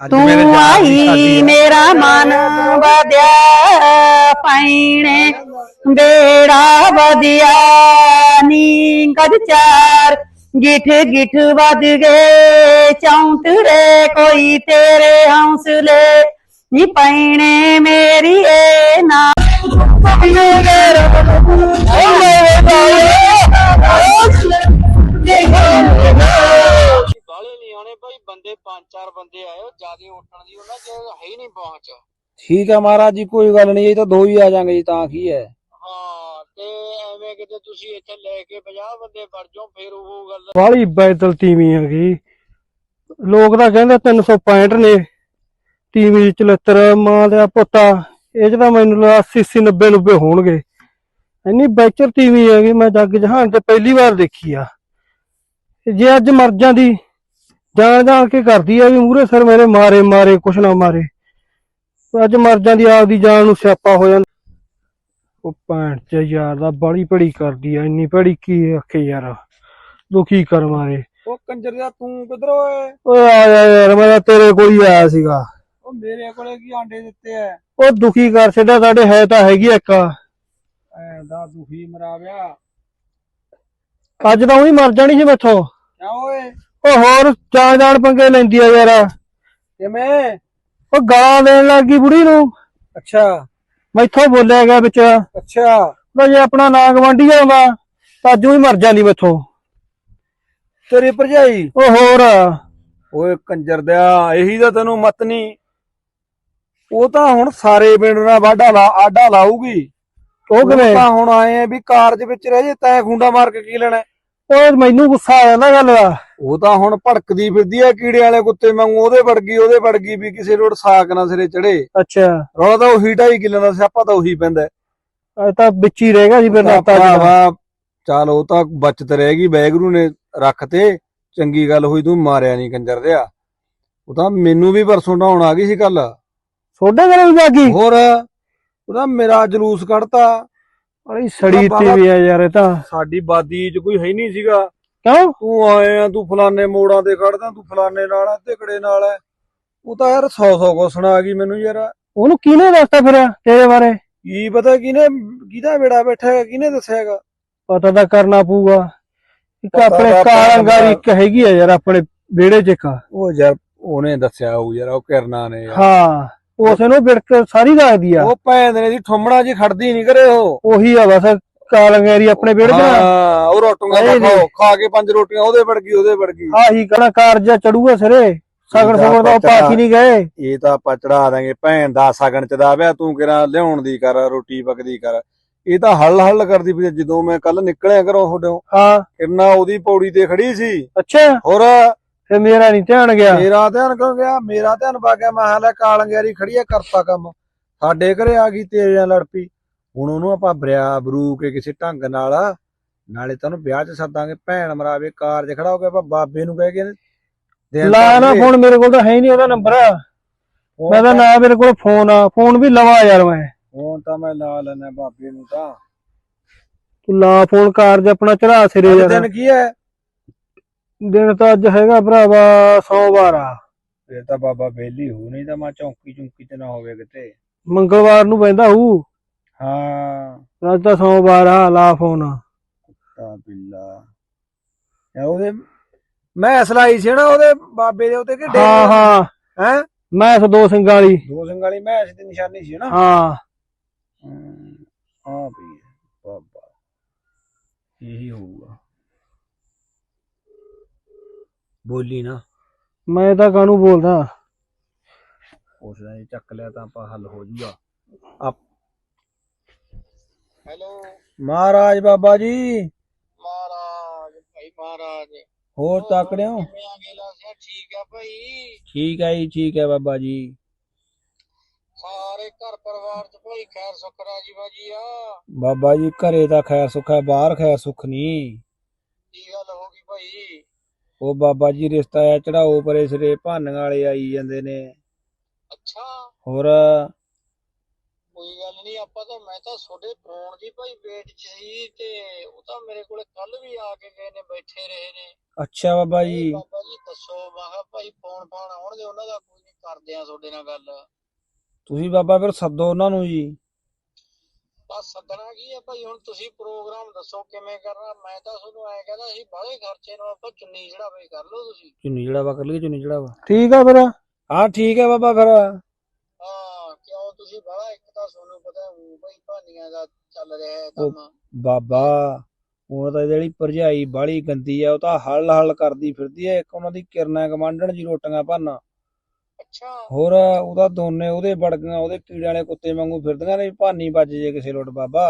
ਤੂੰ ਆਈ। ਮੇਰਾ ਮਨ ਵਧਿਆ ਪੈਣੇ ਬੇੜਾ ਵਧਿਆ ਨੀ ਕਦ ਚਾਰ ਗਿਠ ਗਿਠ ਵਧ ਗਏ ਚੌਂਤਰੇ ਕੋਈ ਤੇਰੇ ਹੌਸਲੇ ਨੀ ਪੈਣੇ ਮੇਰੀ ਏ ਨਾ ਬੰਦੇ ਪੰਜ ਚਾਰ ਬੰਦੇ ਆਏ ਉਹ ਜਿਆਦੇ ਉੱਠਣ ਦੀ ਉਹਨਾਂ ਚ ਹੈ ਹੀ ਨਹੀਂ ਪਹੁੰਚ। ਠੀਕ ਹੈ ਮਹਾਰਾਜ ਜੀ ਕੋਈ ਗੱਲ ਨਹੀਂ ਇਹ ਤਾਂ ਦੋ ਹੀ ਆ ਜਾਾਂਗੇ ਜੀ ਤਾਂ ਕੀ ਹੈ। ਹਾਂ ਤੇ ਐਵੇਂ ਕਿਤੇ ਤੁਸੀਂ ਇੱਥੇ ਲੈ ਕੇ 50 ਬੰਦੇ ਵੜ ਜਾਓ ਫਿਰ ਉਹ ਗੱਲ ਬਾਹਲੀ ਬੈਦਲ ਤੀਵੀਂ ਹੈਗੀ। ਲੋਕ ਤਾਂ ਕਹਿੰਦੇ 365 ਨੇ। ਤੀਵੀਂ ਚਲੱਤਰ ਮਾਂ ਦਾ ਪੁੱਤਾ ਇਹ ਤਾਂ ਮੈਨੂੰ ਲੱਗਦਾ 80 90 90 ਹੋਣਗੇ। ਇੰਨੀ ਬੈਚਰ ਤੀਵੀਂ ਹੈਗੀ ਮੈਂ ਜੱਗ ਜਹਾਨ ਤੇ ਪਹਿਲੀ ਵਾਰ ਦੇਖੀ ਆ। ਤੇ ਜੇ ਅੱਜ ਮਰ ਜਾਂਦੀ ਜਾਣ ਜਾਣ ਕੇ ਕਰਦੀ ਆ ਵੀ ਮੂਰੇ ਸਿਰ ਮੇਰੇ ਮਾਰੇ ਮਾਰੇ ਕੁਛ ਨਾ ਮਾਰੇ। ਅੱਜ ਮਰ ਜਾਂਦੀ ਆਪਦੀ ਜਾਨ ਨੂੰ ਸਿਆਪਾ ਹੋ ਜਾਂਦਾ। ਉਹ ਭੈਣ ਚ ਯਾਰ ਦਾ ਬੜੀ ਭੜੀ ਕਰਦੀ ਆ ਇੰਨੀ ਭੜੀ ਕੀ ਆਖੇ ਯਾਰ। ਦੁਖੀ ਕਰ ਮਾਰੇ। ਉਹ ਕੰਜਰ ਦਾ ਤੂੰ ਕਿੱਧਰ ਓਏ ਓਏ ਆ ਜਾ ਯਾਰ ਮੈਂ ਤਾਂ ਤੇਰੇ ਕੋਲ ਹੀ ਆਇਆ ਸੀਗਾ। ਉਹ ਮੇਰੇ ਕੋਲੇ ਕੀ ਆਂਡੇ ਦਿੱਤੇ ਐ ਉਹ ਦੁਖੀ ਕਰ ਛੱਡਿਆ ਸਾਡੇ ਹੈ ਤਾਂ ਹੈਗੀ ਇੱਕ। ਐ ਦਾ ਦੁਖੀ ਮਰਾਵਿਆ। ਅੱਜ ਤਾਂ ਉਹੀ ਮਰ ਜਾਣੀ ਸੀ ਮੈਥੋਂ। ਕਿਆ ਓਏ? ਉਹ ਹੋਰ ਜਾਣ ਜਾਣ ਪੰਗੇ ਲੈਂਦੀ ਆ ਯਾਰ। ਕਿਵੇਂ? ਉਹ ਗਾਲਾਂ ਦੇਣ ਲੱਗੀ ਬੁੜੀ ਨੂੰ। ਅੱਛਾ। ਮੈਥੋਂ ਬੋਲਿਆ ਗਿਆ ਵਿੱਚ। ਅੱਛਾ। ਉਹ ਜੇ ਆਪਣਾ ਨਾਂ ਗਵਾਂਢੀ ਆਉਂਦਾ ਤਾਂ ਅੱਜ ਹੀ ਮਰ ਜਾਂਦੀ ਮੈਥੋਂ। ਤੇਰੀ ਭਰਜਾਈ? ਉਹ ਹੋਰ। ਓਏ ਕੰਜਰ ਦਿਆ ਇਹੀ ਤਾਂ ਤੈਨੂੰ ਮਤ ਨਹੀਂ। ਉਹ ਤਾਂ ਹੁਣ ਸਾਰੇ ਪਿੰਡ ਨਾਲ ਵਾਢਾ ਲਾ ਆਡਾ ਲਾਊਗੀ। ਉਹ ਕਿਵੇਂ? ਤਾਂ ਹੁਣ ਆਏ ਆ ਵੀ ਕਾਰਜ ਵਿੱਚ ਰਹਿ ਜੇ ਤੈਂ ਖੁੰਡਾ ਮਾਰ ਕੇ ਕੀ ਲੈਣਾ? ਉਹ ਮੈਨੂੰ ਗੁੱਸਾ ਆ ਜਾਂਦਾ ਗੱਲ ਦਾ। ਉਹ ਤਾਂ ਹੁਣ ਭੜਕਦੀ ਫਿਰਦੀ ਆ ਕੀੜੇ ਵਾਲੇ ਕੁੱਤੇ ਵਾਂਗੂ ਉਹਦੇ ਵੜ ਗਈ ਉਹਦੇ ਵੜ ਗਈ ਵੀ ਕਿਸੇ ਰੋਡ ਸਾਕ ਨਾ ਸਿਰੇ ਚੜੇ ਅੱਛਾ। ਰੌਲਾ ਤਾਂ ਉਹੀ ਢਾਈ ਕਿੱਲਿਆਂ ਦਾ ਸਿਆਪਾ ਤਾਂ ਉਹੀ ਪੈਂਦਾ। ਅੱਜ ਤਾਂ ਵਿੱਚ ਹੀ ਰਹਿ ਗਿਆ ਸੀ ਫਿਰ ਨਾਤਾ ਜੀ ਚੱਲ ਉਹ ਤਾਂ ਬਚਤ ਰਹੇਗੀ ਬੈਗਰੂ ਨੇ ਰੱਖ ਤੇ ਚੰਗੀ ਗੱਲ ਹੋਈ ਤੂੰ ਮਾਰਿਆ ਨਹੀਂ ਕੰਜਰ ਦਿਆ। ਉਹ ਤਾਂ ਮੈਨੂੰ ਵੀ ਪਰਸੋਂ ਢਾਉਣ ਆ ਗਈ ਸੀ ਕੱਲ ਤੁਹਾਡੇ ਘਰੇ ਵੀ ਜਾਗੀ? ਹੋਰ ਉਹਦਾ ਮੇਰਾ ਜਲੂਸ ਕੱਢਤਾ। ਬੜੀ ਸੜੀ ਤੀ ਵੀ ਆ ਯਾਰ ਇਹ ਤਾਂ। ਸਾਡੀ ਬਾਦੀ 'ਚ ਕੋਈ ਹੈ ਨਹੀਂ ਸੀਗਾ। ਕਿਉਂ? ਤੂੰ ਆਏ ਆ ਤੂੰ ਫਲਾਨੇ ਮੋੜਾਂ ਤੇ ਖੜਦਾ ਤੂੰ ਫਲਾਨੇ ਨਾਲ ਆ ਢਿਕੜੇ ਨਾਲ ਆ। ਉਹ ਤਾਂ ਯਾਰ 100 100 ਕੋ ਸੁਣਾ ਗਈ ਮੈਨੂੰ ਯਾਰ। ਉਹਨੂੰ ਕਿਹਨੇ ਦੱਸਤਾ ਫਿਰ ਤੇਰੇ ਬਾਰੇ? ਕੀ ਪਤਾ ਕਿਹਨੇ ਕਿਹਦਾ ਬੇੜਾ ਬੈਠਾ ਹੈ ਕਿਹਨੇ ਦੱਸਿਆ ਹੈਗਾ? ਪਤਾ ਤਾਂ ਕਰਨਾ ਪਊਗਾ। ਇੱਕ ਪਤਾ ਆਪਣੇ ਤਾਂ ਕਾਰੰਗਾਰੀ ਇੱਕ ਹੈਗੀ ਆ ਯਾਰ ਆਪਣੇ ਵਿਹੜੇ 'ਚ ਇੱਕ। ਉਹ ਯਾਰ ਉਹਨੇ ਦੱਸਿਆ ਹੋਊ ਯਾਰ ਉਹ ਕਿਰਨਾ ਨੇ ਯਾਰ। ਹਾਂ ਉਸੇ ਨੂੰ ਬਿੜਕ ਸਾਰੀ ਦੱਸਦੀ ਆ। ਉਹ ਭੈਣ ਦੇ ਦੀ ਠੁੰਮਣਾ ਜੀ ਖੜਦੀ ਨਹੀਂ ਕਰੇ ਉਹ। ਉਹੀ ਆ ਬਸ ਕਾਰੰਗਾਰੀ ਆਪਣੇ ਵਿਹੜੇ ਨਾ ਹਾਂ ਉਹ ਰੋਟੀਆਂ ਨਹੀਂ, ਖਾਓ ਖਾ ਕੇ ਪੰਜ ਰੋਟੀਆਂ ਉਹਦੇ ਵੜ ਗਈ ਉਹਦੇ ਵੜ ਗਈ ਆਹੀ ਕਹਣਾ ਕਾਰਜਾ ਚੜੂਗਾ ਸਿਰੇ ਸਗਣ ਸਗਣ ਤਾਂ ਪਾਸ ਹੀ ਨਹੀਂ ਗਏ। ਇਹ ਤਾਂ ਆਪਾਂ ਚੜਾ ਦਾਂਗੇ ਭੈਣ ਦਾ ਸਗਣ ਚ ਦਾ ਵਿਆ ਤੂੰ ਕਿਰਾ ਲਿਆਉਣ ਦੀ ਕਰ ਰੋਟੀ ਪਕਦੀ ਕਰ। ਇਹ ਤਾਂ ਹੱਲ ਹੱਲ ਕਰਦੀ ਆ। ਜਦੋਂ ਮੈਂ ਕੱਲ ਨਿਕਲਿਆ ਘਰੋਂ ਤੁਹਾਡੋਂ ਹਾਂ। ਕਿਰਨਾ ਉਹਦੀ ਪੌੜੀ ਤੇ ਖੜੀ ਸੀ। ਅੱਛਾ। ਹੋਰ? ਫੇ ਮੇਰਾ ਨਹੀਂ ਧਿਆਨ ਗਿਆ। ਮੇਰਾ ਧਿਆਨ ਕਿਉਂ ਗਿਆ? ਮੇਰਾ ਧਿਆਨ ਪਾ ਗਿਆ ਮੈਂ ਹਾਲੇ ਕਾਲੰਗਿਆਰੀ ਖੜੀ ਆ ਕਰਤਾ ਕੰਮ। ਸਾਡੇ ਘਰੇ ਆ ਗਈ ਤੇਰੇ ਨਾਲ ਲੜ ਪਈ। ਹੁਣ ਉਹਨੂੰ ਆਪਾਂ ਬਰਿਆ ਬਰੂ ਕੇ ਕਿਸੇ ਢੰਗ ਨਾਲ ਨਾਲੇ ਤੈਨੂੰ ਵਿਆਹ 'ਚ ਸੱਦਾਂਗੇ ਭੈਣ ਮਰਾਵੇ ਕਾਰਜ ਖੜਾ ਹੋ ਗਿਆ ਆਪਾਂ ਬਾਬੇ ਨੂੰ ਕਹਿ ਕੇ ਦੇਣ ਲਾ ਨਾ। ਫੋਨ ਮੇਰੇ ਕੋਲ ਤਾਂ ਹੈ ਹੀ ਨਹੀਂ ਉਹਦਾ ਨੰਬਰ ਮੈਂ ਤਾਂ ਨਾ ਮੇਰੇ ਕੋਲ ਫੋਨ ਆ ਫੋਨ ਵੀ ਲਵਾ ਯਾਰ ਮੈਂ। ਫੋਨ ਤਾਂ ਮੈਂ ਲਾ ਲੈਣਾ ਬਾਬੇ ਨੂੰ ਤਾਂ। ਤੂੰ ਲਾ ਫੋਨ ਕਾਰਜ ਆਪਣਾ ਚੜਾ ਸਿਰੇ ਯਾਰ। ਦਿਨ ਕੀ ਹੈ? ਦਿਨ ਤਾਂ ਅੱਜ ਹੈਗਾ ਭਰਾਵਾ ਸੋਮਵਾਰ ਆ। ਫਿਰ ਤਾਂ ਬਾਬਾ ਬੇਲੀ ਹੋ ਨਹੀਂ ਤਾਂ ਮੈਂ ਚੌਂਕੀ ਚੁੰਕੀ ਤੇ ਨਾ ਹੋਵੇ ਕਿਤੇ। ਮੰਗਲਵਾਰ ਨੂੰ ਪੈਂਦਾ ਹੂ ਹਾਂ। ਅੱਜ ਤਾਂ ਸੋਮਵਾਰ ਆ ਲਾ ਫੋਨ। ਤਾਂ ਬਿੱਲਾ। ਯਾ ਉਹਦੇ ਮੈਂ ਅਸਲਾਈ ਸੀ ਨਾ ਉਹਦੇ ਬਾਬੇ ਦੇ ਉੱਤੇ ਕਿ ਹਾਂ ਹਾਂ। ਹੈ? ਮੈਂ ਇਸ ਦੋ ਸਿੰਘਾਂ ਵਾਲੀ। ਦੋ ਸਿੰਘ ਵਾਲੀ ਮੈਂ ਦੀ ਨਿਸ਼ਾਨੀ ਸੀ ਨਾ। ਹਾਂ। ਹਾਂ ਵੀ ਬਾਬਾ। ਇਹੀ ਹੋਊਗਾ। ਬੋਲੀ ਨਾ। ਮੈਂ ਤਾਂ ਕਾਹਨੂੰ ਬੋਲਦਾ? ਉਸਦਾ ਇਹ ਚੱਕ ਲਿਆ ਤਾਂ ਆਪਾਂ ਹੱਲ ਹੋ ਜੂਗਾ। ਹੈਲੋ। ਮਹਾਰਾਜ ਬਾਬਾ ਜੀ। ਮਹਾਰਾਜ ਭਾਈ ਮਹਾਰਾਜ। ਹੋਰ ਤਾਕੜਿਓ ਕਿਵੇਂ ਆ ਗੇਲਾ ਸਿਆ ਠੀਕ ਆ ਭਾਈ? ਠੀਕ ਹੈ ਜੀ ਠੀਕ ਹੈ ਬਾਬਾ ਜੀ। ਸਾਰੇ ਘਰ ਪਰਿਵਾਰ ਚ ਭਾਈ ਖੈਰ ਸੁੱਖ ਰਾਜੀ ਬਾਜੀ ਆ। ਬਾਬਾ ਜੀ ਘਰੇ ਤਾਂ ਖੈਰ ਸੁੱਖ ਹੈ ਬਾਹਰ ਖੈਰ ਸੁੱਖ ਨਹੀਂ ਕੀ ਗੱਲ ਹੋ ਗਈ ਭਾਈ? ਉਹ ਬਾਬਾ ਜੀ ਰਿਸ਼ਤਾ ਆ ਚੜਾਓ ਪਰੇ ਸਿਰੇ ਭਾਨਣ ਵਾਲੇ ਆਈ ਜਾਂਦੇ ਨੇ। ਅੱਛਾ। ਹੋਰ ਕੋਈ ਗੱਲ ਨਹੀਂ ਆਪਾਂ ਤਾਂ ਮੈਂ ਤਾਂ ਤੁਹਾਡੇ ਫੋਨ ਦੀ ਭਾਈ ਵੇਟ 'ਚ ਸੀ ਤੇ ਉਹ ਤਾਂ ਮੇਰੇ ਕੋਲੇ ਕੱਲ ਵੀ ਆ ਕੇ ਗਏ ਨੇ ਬੈਠੇ ਰਹੇ ਨੇ। ਅੱਛਾ ਬਾਬਾ ਜੀ। ਬਾਬਾ ਜੀ ਦੱਸੋ ਕਿਹਾ ਭਾਈ ਫੋਨ ਫਾਨ ਆਉਣਗੇ ਉਹਨਾਂ ਦਾ ਕੋਈ ਨਹੀਂ ਕਰਦੇ ਆ ਤੁਹਾਡੇ ਨਾਲ ਗੱਲ। ਤੁਸੀਂ ਬਾਬਾ ਫਿਰ ਸੱਦੋ ਉਹਨਾਂ ਨੂੰ ਜੀ। ਬਸ ਸੱਦਣਾ ਕੀ ਹੈ ਭਾਈ ਹੁਣ ਤੁਸੀਂ ਪ੍ਰੋਗਰਾਮ ਦੱਸੋ ਕਿਵੇਂ ਕਰਨਾ ਮੈਂ ਤਾਂ ਤੁਹਾਨੂੰ ਐ ਕਹਿੰਦਾ ਸੀ ਬਾਹਲੇ ਖਰਚੇ ਨੂੰ ਆਪਾਂ ਚੁੰਨੀ ਚੜਾਵੇ ਕਰ ਲਓ ਤੁਸੀਂ। ਚੁੰਨੀ ਚੜਾਵਾ ਕਰ ਲਈਏ ਚੁੰਨੀ ਚੜਾਵਾ। ਠੀਕ ਆ ਫਿਰ। ਹਾਂ ਠੀਕ ਹੈ ਬਾਬਾ ਫਿਰ। ਹਾਂ ਕਿਉਂ? ਤੁਸੀਂ ਬਾਹਲਾ ਇੱਕ ਤਾਂ ਤੁਹਾਨੂੰ ਪਤਾ ਉਹ ਭਾਈ ਭਾਨੀਆਂ ਦਾ ਚੱਲ ਰਿਹਾ ਹੈ ਕੰਮ। ਬਾਬਾ ਉਹ ਤਾਂ ਜਿਹੜੀ ਭਰਜਾਈ ਬਾਲੀ ਗੰਦੀ ਆ ਉਹ ਤਾਂ ਹਲ ਹਲ ਕਰਦੀ ਫਿਰਦੀ ਐ ਇੱਕ ਉਹਨਾਂ ਦੀ ਕਿਰਨਾ ਗਮਾਂਡਣ ਜੀ ਰੋਟੀਆਂ ਭਾਨਾ ਅੱਛਾ। ਹੋਰ ਉਹਦਾ ਦੋਨੇ ਉਹਦੇ ਬੜਗੀਆਂ ਉਹਦੇ ਕੀੜੇ ਵਾਲੇ ਕੁੱਤੇ ਵਾਂਗੂ ਫਿਰਦੀਆਂ ਨੇ ਭਾਨੀ ਵੱਜ ਜੇ ਕਿਸੇ ਲੋਟ ਬਾਬਾ।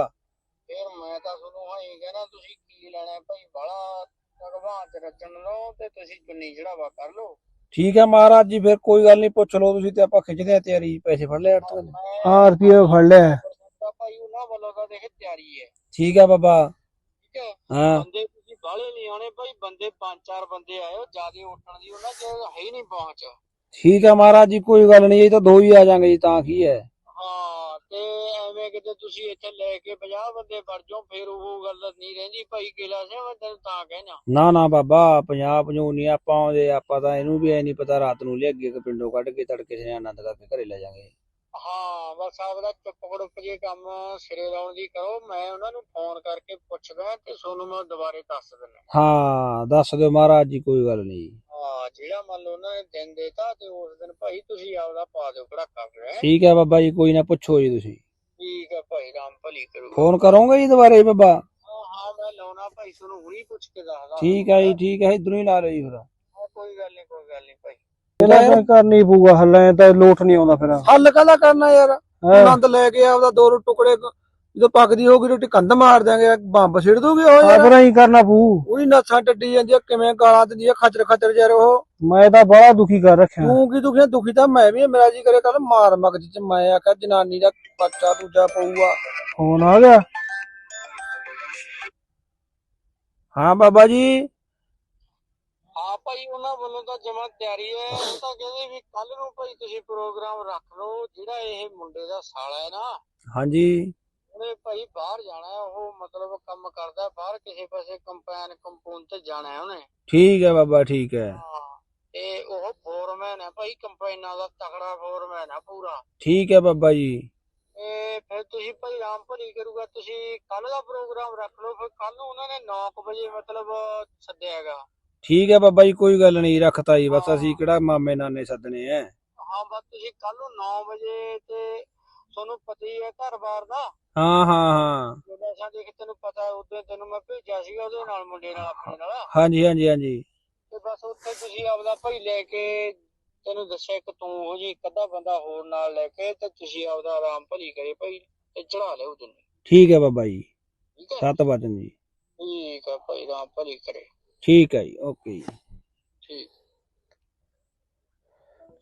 ਫਿਰ ਮੈਂ ਤਾਂ ਤੁਹਾਨੂੰ ਹਾਂ ਕਹਿਣਾ ਤੁਸੀਂ ਕੀ ਲੈਣਾ ਭਾਈ ਬਾਹਲਾ ਭਗਵਾਨ ਚ ਰੱਜਣ ਲਓ ਤੇ ਤੁਸੀਂ ਚੁੰਨੀ ਚੜਾਵਾ ਕਰ ਲਓ। ਠੀਕ ਹੈ ਮਹਾਰਾਜ ਜੀ ਫਿਰ ਕੋਈ ਗੱਲ ਨਹੀਂ ਪੁੱਛ ਲਓ ਤੁਸੀਂ ਤੇ ਆਪਾਂ ਖਿੱਚਦੇ ਆ ਤਿਆਰੀ ਪੈਸੇ ਫੜ ਲਿਆ ਤੋਂ। ਹਾਂ ਰੁਪਏ ਫੜ ਲਿਆ। ਤਾਂ ਭਾਈ ਉਹਨਾਂ ਵੱਲੋਂ ਤਾਂ ਦੇਖ ਤਿਆਰੀ ਹੈ। ਠੀਕ ਹੈ ਬਾਬਾ। ਠੀਕ ਹੈ? ਹਾਂ। ਬੰਦੇ ਤੁਸੀਂ ਬਾਹਲੇ ਨਹੀਂ ਆਉਣੇ ਭਾਈ ਬੰਦੇ ਪੰਜ ਚਾਰ ਬੰਦੇ ਆਇਓ ਜਿਆਦੇ ਉੱਠਣ ਦੀ ਉਹਨਾਂ ਚ ਹੈ ਹੀ ਨਹੀਂ ਪਹੁੰਚ। ਠੀਕ ਹੈ ਮਹਾਰਾਜ ਜੀ ਕੋਈ ਗੱਲ ਨਹੀਂ ਇਹ ਤਾਂ ਦੋ ਹੀ ਆ ਜਾਾਂਗੇ ਜੀ ਤਾਂ ਕੀ ਹੈ। ਹਾਂ ਤੇ ਐਵੇਂ ਕਿਤੇ ਤੁਸੀਂ ਇੱਥੇ ਲੈ ਕੇ 50 ਬੰਦੇ ਵੜ ਜਾਓ ਫਿਰ ਉਹ ਗੱਲ ਨਹੀਂ ਰਹਿੰਦੀ ਭਾਈ ਕਿਲਾ ਸੇ ਮੈਂ ਤੈਨੂੰ ਤਾਂ ਕਹਿਣਾ ਨਾ ਨਾ ਬਾਬਾ ਪੰਜਾਬ ਪੰਜਾਹ ਨਹੀਂ ਆਪਾਂ ਆਉਂਦੇ ਆਪਾਂ ਤਾਂ ਇਹਨੂੰ ਵੀ ਐ ਨਹੀਂ ਪਤਾ ਰਾਤ ਨੂੰ ਲਿਆ ਅੱਗੇ ਪਿੰਡੋਂ ਕੱਢ ਕੇ ਤੜਕੇ ਸੇ ਆਨੰਦ ਕਰਕੇ ਘਰੇ ਲੈ ਜਾਾਂਗੇ। ਹਾਂ ਬਸ ਆਪਦਾ ਚੁੱਪ ਕਰੁੱਪ ਜੇ ਕੰਮ ਸਿਰੇ ਲਾਉਣ ਦੀ ਕਰੋ ਮੈਂ ਉਹਨਾਂ ਨੂੰ ਫੋਨ ਕਰਕੇ ਪੁੱਛਦਾ ਤੇ ਤੁਹਾਨੂੰ ਮੈਂ ਦੁਬਾਰੇ ਦੱਸ ਦਿੰਦਾ। ਹਾਂ ਦੱਸ ਦਿਓ ਮਹਾਰਾਜ ਜੀ ਕੋਈ ਗੱਲ ਨਹੀਂ। ਹਾਂ ਜਿਹੜਾ ਮੰਨ ਲਓ ਉਹਨਾਂ ਨੇ ਦਿਨ ਦੇਤਾ ਤੇ ਉਸ ਦਿਨ ਭਾਈ ਤੁਸੀਂ ਆਪਦਾ ਪਾ ਦਿਓ ਕੜਾਕਾ ਫਿਰ ਹੈਂ। ਠੀਕ ਹੈ ਬਾਬਾ ਜੀ ਕੋਈ ਨਾ ਪੁੱਛੋ ਜੀ ਤੁਸੀਂ। ਠੀਕ ਹੈ ਭਾਈ ਰਾਮ ਭਲੀ ਕਰੋ। ਫੋਨ ਕਰੋਗੇ ਜੀ ਦੁਬਾਰੇ ਬਾਬਾ? ਹਾਂ ਹਾਂ ਮੈਂ ਲਾਉਣਾ ਭਾਈ ਤੁਹਾਨੂੰ ਹੁਣੀ ਪੁੱਛ ਕੇ ਦੱਸਦਾ। ਠੀਕ ਹੈ ਜੀ ਠੀਕ ਹੈ ਇਧਰੋਂ ਹੀ ਲਾ ਲਈ ਫਿਰ। ਹਾਂ, ਕੋਈ ਗੱਲ ਨਹੀਂ ਕੋਈ ਗੱਲ ਨਹੀਂ ਭਾਈ। ਇਹਦਾ ਕਰਨੀ ਪਊਗਾ ਹੱਲੇ ਤਾਂ ਲੋਟ ਨਹੀਂ ਆਉਂਦਾ ਫਿਰ। ਹੱਲ ਕਾਹਦਾ ਕਰਨਾ ਯਾਰ। ਆਨੰਦ ਲੈ ਕੇ ਆਪਦਾ ਦੋ ਟੁਕੜੇ ਜਦੋਂ ਪੱਕਦੀ ਹੋਊਗੀ ਰੋਟੀ ਕੰਧ ਮਾਰ ਦਿਆਂਗੇ ਬੰਬ ਛਿੜ ਦੋਗੇ ਉਹ ਆ ਯਾਰ। ਫਿਰ ਐਂ ਕਰਨਾ ਪਊ। ਉਹੀ ਨਸਾਂ ਟੱਡੀ ਜਾਂਦੀ ਆ ਕਿਵੇਂ ਗਾਲਾਂ ਦਿੰਦੀ ਆ ਖਚਰ ਖਚਰ ਯਾਰ ਉਹ। ਮੈਂ ਤਾਂ ਬੜਾ ਦੁਖੀ ਕਰ ਰੱਖਿਆ। ਤੂੰ ਕੀ ਦੁਖੀ ਆ? ਦੁਖੀ ਤਾਂ ਮੈਂ ਵੀ ਆ, ਮੇਰਾ ਜੀ ਕਰੇ ਕੱਲ ਮਾਰ ਮਗਜ ਚ ਮੈਂ ਆਖਿਆ ਜਨਾਨੀ ਦਾ ਬੱਚਾ ਦੂਜਾ ਪਊਗਾ। ਫੋਨ ਆ ਗਿਆ। ਹਾਂ ਬਾਬਾ ਜੀ। ਹਾਂ ਭਾਈ ਉਹਨਾਂ ਵੱਲੋਂ ਤਾਂ ਜਮਾ ਤਿਆਰੀ ਹੈ। ਉਹ ਤਾਂ ਕਹਿੰਦੇ ਵੀ ਕੱਲ ਨੂੰ ਭਾਈ ਤੁਸੀਂ ਪ੍ਰੋਗਰਾਮ ਰੱਖ ਲਓ ਜਿਹੜਾ ਇਹ ਮੁੰਡੇ ਦਾ ਸਾਲਾ ਹੈ ਨਾ। ਹਾਂਜੀ। ਉਹਨੇ ਭਾਈ ਬਾਹਰ ਜਾਣਾ ਹੈ ਉਹ ਮਤਲਬ ਕੰਮ ਕਰਦਾ ਹੈ ਬਾਹਰ ਕਿਸੇ ਪਾਸੇ ਕੰਪੈਨ ਕੰਪੂਨ ਤੇ ਜਾਣਾ ਹੈ ਉਹਨੇ। ਠੀਕ ਹੈ ਬਾਬਾ ਠੀਕ ਹੈ। ਹਾਂ ਤੇ ਉਹ ਫੋਰਮੈਨ ਹੈ ਭਾਈ ਕੰਪੈਨਾਂ ਦਾ ਤਕੜਾ ਫੋਰਮੈਨ ਹੈ ਪੂਰਾ। ਠੀਕ ਹੈ ਬਾਬਾ ਜੀ। ਤੇ ਫਿਰ ਤੁਸੀਂ ਭਾਈ ਰਾਮ ਭਲੀ ਕਰੂਗਾ ਤੁਸੀਂ ਕੱਲ ਦਾ ਪ੍ਰੋਗਰਾਮ ਰੱਖ ਲਓ ਫਿਰ ਕੱਲ ਨੂੰ ਉਹਨਾਂ ਨੇ 9 ਵਜੇ ਮਤਲਬ ਸੱਦਿਆ ਹੈਗਾ। ਠੀਕ ਹੈ ਬਾਬਾ ਜੀ ਕੋਈ ਗੱਲ ਨਹੀਂ ਰੱਖਤਾ ਜੀ ਬਸ ਅਸੀਂ ਕਿਹੜਾ ਮਾਮੇ ਨਾਨੇ ਸੱਦਣੇ ਐ ਹਾਂ ਬਸ ਤੁਸੀਂ ਕੱਲ ਨੂੰ 9 ਵਜੇ ਤੇ ਤੁਹਾਨੂੰ ਪਤਾ ਹੀ ਹੈ ਘਰ-ਬਾਰ ਦਾ। ਹਾਂ ਹਾਂ ਹਾਂ। ਜਦੋਂ ਅਸਾਂ ਦੇਖ ਤੈਨੂੰ ਪਤਾ ਉਦੋਂ ਤੈਨੂੰ ਮੈਂ ਭੇਜਿਆ ਸੀਗਾ ਉਹਦੇ ਨਾਲ ਮੁੰਡੇ ਨਾਲ ਆਪਣੇ ਨਾਲ। ਹਾਂਜੀ ਹਾਂਜੀ ਹਾਂਜੀ। ਤੇ ਬਸ ਉੱਥੇ ਤੁਸੀਂ ਆਪਦਾ ਭਾਈ ਲੈ ਕੇ ਤੈਨੂੰ ਦੱਸਿਆ ਇੱਕ ਤੂੰ ਹੋ ਜੀ ਇੱਕ ਅੱਧਾ ਬੰਦਾ ਹੋਰ ਨਾਲ ਲੈ ਕੇ ਤੇ ਤੁਸੀਂ ਆਪਦਾ ਆਰਾਮ ਭਲੀ ਕਰੇ ਭਾਈ ਤੇ ਚੜਾ ਲਿਓ ਤੈਨੂੰ। ਠੀਕ ਹੈ ਬਾਬਾ ਜੀ। ਠੀਕ ਹੈ? ਸੱਤ ਜੀ। ਠੀਕ ਹੈ ਭਾਈ ਰਾਮ ਭਲੀ ਕਰੇ। ਠੀਕ ਹੈ ਜੀ ਓਕੇ ਜੀ। ਠੀਕ।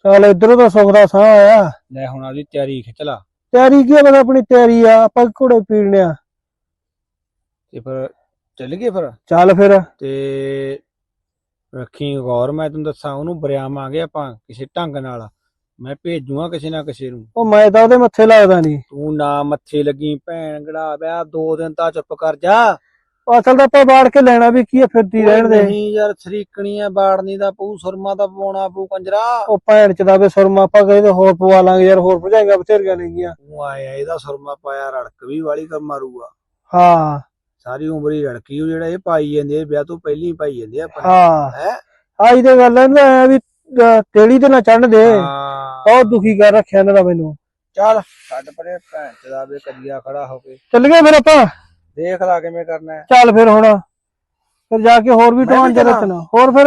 ਚੱਲ ਇਧਰੋਂ ਤਾਂ ਸੁੱਖ ਦਾ ਸਾਹ ਆਇਆ। ਲੈ ਹੁਣ ਆਪਦੀ ਤਿਆਰੀ ਖਿੱਚ ਲਾ। ਤਿਆਰੀ ਕੀ ਆ ਬਸ ਆਪਣੀ ਤਿਆਰੀ ਆ ਆਪਾਂ ਘੋੜੇ ਪੀੜਨੇ ਆ। ਤੇ ਫਿਰ ਚੱਲ ਗਏ ਫਿਰ? ਚੱਲ ਫਿਰ। ਤੇ ਰੱਖੀ ਗੌਰ ਮੈਂ ਤੈਨੂੰ ਦੱਸਾਂ ਉਹਨੂੰ ਬਰਿਆਵਾਂਗੇ ਆਪਾਂ ਕਿਸੇ ਢੰਗ ਨਾਲ। ਮੈਂ ਭੇਜੂਗਾ ਕਿਸੇ ਨਾ ਕਿਸੇ ਨੂੰ। ਉਹ ਮੈਂ ਤਾਂ ਉਹਦੇ ਮੱਥੇ ਲੱਗਦਾ ਨਹੀਂ ਤੂੰ ਨਾ ਮੱਥੇ ਲੱਗੀ ਭੈਣ ਗੜਾ ਵਿਆਹ ਦੋ ਦਿਨ ਤਾਂ ਚੁੱਪ ਕਰ ਜਾ। ਅਸਲ ਤਾਂ ਆਪਾਂ ਬਾੜ ਕੇ ਲੈਣਾ ਵੀ ਕੀ ਆ ਫਿਰਦੀ ਰਹਿਣ ਦੇ। ਨਹੀਂ ਯਾਰ ਸਰੀਕਣੀ ਆ ਬਾੜਨੀ ਦਾ ਪਊ ਸੁਰਮਾ ਦਾ ਪਵਾਉਣਾ ਪਊ ਕੰਜਰਾ। ਉਹ ਭੈਣ ਚ ਦਾ ਵੀ ਸੁਰਮਾ ਆਪਾਂ ਗਏ ਤੇ ਹੋਰ ਪਵਾ ਲਾਂਗੇ ਯਾਰ ਹੋਰ ਭਜਾਈਆਂ ਬਥੇਰੀਆਂ ਨੇਗੀਆਂ ਤੂੰ ਆਇਆ ਇਹਦਾ ਸੁਰਮਾ ਪਾਇਆ ਰੜਕ ਵੀ ਵਾਲੀ ਕਰ ਮਾਰੂਗਾ। ਹਾਂ। ਸਾਰੀ ਉਮਰ ਹੀ ਰੜਕੀ ਉਹ ਜਿਹੜਾ ਇਹ ਪਾਈ ਜਾਂਦੇ ਆ ਵਿਆਹ ਤੋਂ ਪਹਿਲਾਂ ਹੀ ਪਾਈ ਜਾਂਦੇ ਆ ਹਾਂ। ਹੈ? ਆਈ ਤੇ ਗੱਲ ਇਹਨਾਂ ਐ ਵੀ ਤੇਲੀ ਤੇ ਨਾ ਚੜਨ ਦੇ। ਹਾਂ। ਬਹੁਤ ਦੁਖੀ ਕਰ ਰੱਖਿਆ ਇਹਨਾਂ ਦਾ ਮੈਨੂੰ। ਚੱਲ ਛੱਡ ਪਰੇ ਭੈਣ ਚਦਾ ਵੇ ਕਰੀਆ ਖੜਾ ਹੋ ਕੇ ਚੱਲ ਗਏ ਫਿਰ ਆਪਾਂ। ਦੇਖ ਲਾ ਕਿਵੇਂ ਕਰਨਾ ਹੈ। ਚੱਲ ਫਿਰ ਹੁਣ ਫਿਰ ਜਾ ਕੇ ਹੋਰ ਵੀ ਮੈਂ ਵੀ ਟਵਾਂ ਚੱਲਾਂ। ਰਚਣਾ ਹੋਰ ਫਿਰ?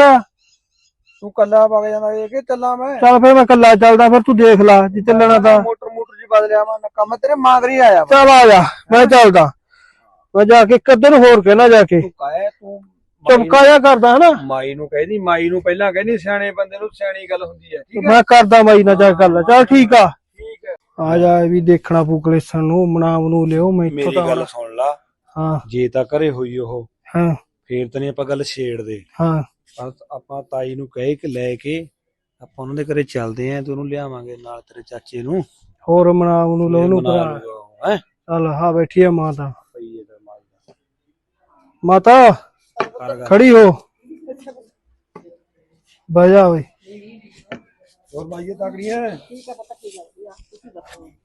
ਤੂੰ ਕੱਲਾ ਵਗ ਜਾਂਦਾ ਇਹ ਕਿ ਚੱਲਾਂ ਮੈਂ? ਚੱਲ ਫਿਰ ਮੈਂ ਕੱਲਾ ਚੱਲਦਾ ਫਿਰ ਤੂੰ ਦੇਖ ਲੈ ਜੇ ਚੱਲਣਾ ਤਾਂ। ਮੋਟਰ ਮੋਟਰ ਜੀ ਬਦਲਿਆ ਮੈਂ ਕੰਮ ਤੇਰੇ ਮਾਗਰੀ ਆਇਆ ਵਾ। ਚੱਲ ਆ ਜਾ ਮੈਂ ਚੱਲਦਾ। ਮੈਂ ਜਾ ਕੇ ਇੱਕ ਅੱਧੇ ਨੂੰ ਹੋਰ ਕਹਿਣਾ ਜਾ ਕੇ। ਤੂੰ ਕਾਹੇ ਤੂੰ। ਮਾਈ ਚਮਕਾ ਜਾ ਕਰਦਾ ਹਨਾ? ਮਾਈ ਨੂੰ ਕਹਿੰਦੀ ਮਾਈ ਨੂੰ ਪਹਿਲਾਂ ਕਹਿੰਦੀ ਸਿਆਣੇ ਬੰਦੇ ਨੂੰ ਸਿਆਣੀ ਗੱਲ ਹੁੰਦੀ ਹੈ ਠੀਕ ਹੈ? ਮੈਂ ਕਰਦਾ ਮਾਈ ਨਾਲ ਜਾ ਕਰ ਲੈ ਚੱਲ ਠੀਕ ਆ। ਠੀਕ ਹੈ। ਆ ਜਾ ਇਹ ਵੀ ਦੇਖਣਾ ਪੂ ਕਲੇਸਣ ਨੂੰ ਮਨਾਮ ਨੂੰ ਲਿਓ ਮੈਂ ਇੱਥੋਂ ਮੇਰੀ ਤਾਂ ਗੱਲ ਸੁਣ ਲਾ। ਹਾਂ। ਜੇ ਤਾਂ ਘਰੇ ਹੋਈ ਉਹ ਹਾਂ। ਫੇਰ ਤਾਂ ਨਹੀਂ ਆਪਾਂ ਗੱਲ ਛੇੜਦੇ। ਹਾਂ। ਪਰ ਆਪਾਂ ਤਾਈ ਨੂੰ ਕਹੇ ਕਿ ਲੈ ਕੇ ਆਪਾਂ ਉਹਨਾਂ ਦੇ ਘਰੇ ਚੱਲਦੇ ਆਂ ਤੇ ਉਹਨੂੰ ਲਿਆਵਾਂਗੇ ਨਾਲ ਤੇਰੇ ਚਾਚੇ ਨੂੰ। ਹੋਰ ਮਨਾ ਉਹਨੂੰ ਲੋ ਉਹਨੂੰ ਭਰਾ। ਹੈ? ਚੱਲ ਹਾਂ ਬੈਠੀ ਆ ਮਾਂ ਤਾਂ ਮਾਤਾ ਗੱਲ। ਖੜੀ ਹੋ। ਬਹਿ ਜਾ ਓਏ। ਹੋਰ ਬਾਈਏ ਤਕੜੀ ਹੈ